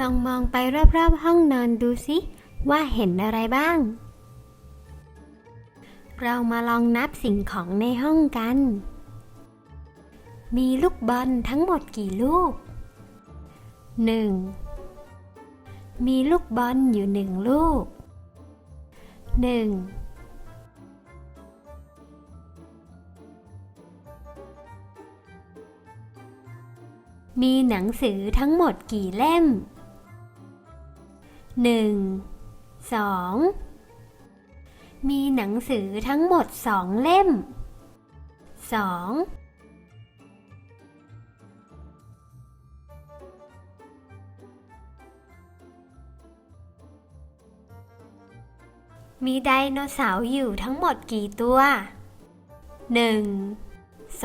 ลองไปรอบๆห้องนอนดูสิว่าเห็นอะไรบ้าง เรามาลองนับสิ่งของในห้องกัน มีลูกบอลทั้งหมดกี่ลูก 1. มีลูกบอลอยู่หนึ่งลูก 1. มีหนังสือทั้งหมดกี่เล่ม 1 2 มีหนังสือทั้งหมดสองเล่ม 2 มีไดโนเสาร์อยู่ทั้งหมดกี่ตัว 1 2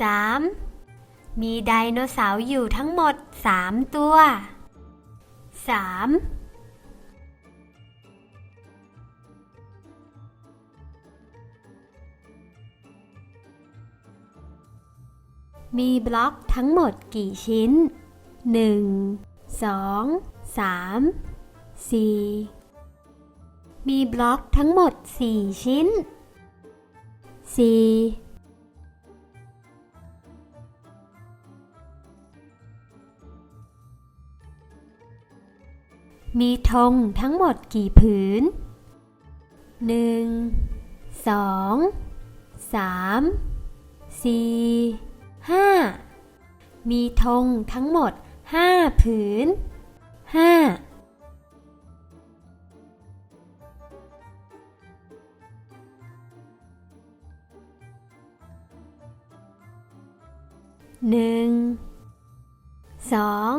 3 มีไดโนเสาร์อยู่ทั้งหมด 3 ตัว 3มีบล็อกทั้งหมดกี่ชิ้น 1 2 3 4 มีบล็อกทั้งหมด 4 ชิ้น 4 มีธงทั้งหมดกี่ผืนหนึ่งสองสามสี่ห้ามีธงทั้งหมดห้าผืนห้าหนึ่งสอง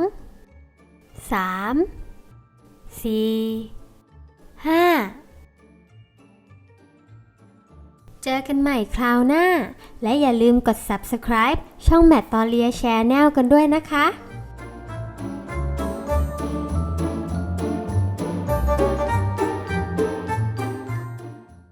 สาม สี่ห้าเจอกันใหม่คราวหน้า และอย่าลืมกด subscribe ช่องแมตตอเลียแชนแนลกันด้วยนะคะ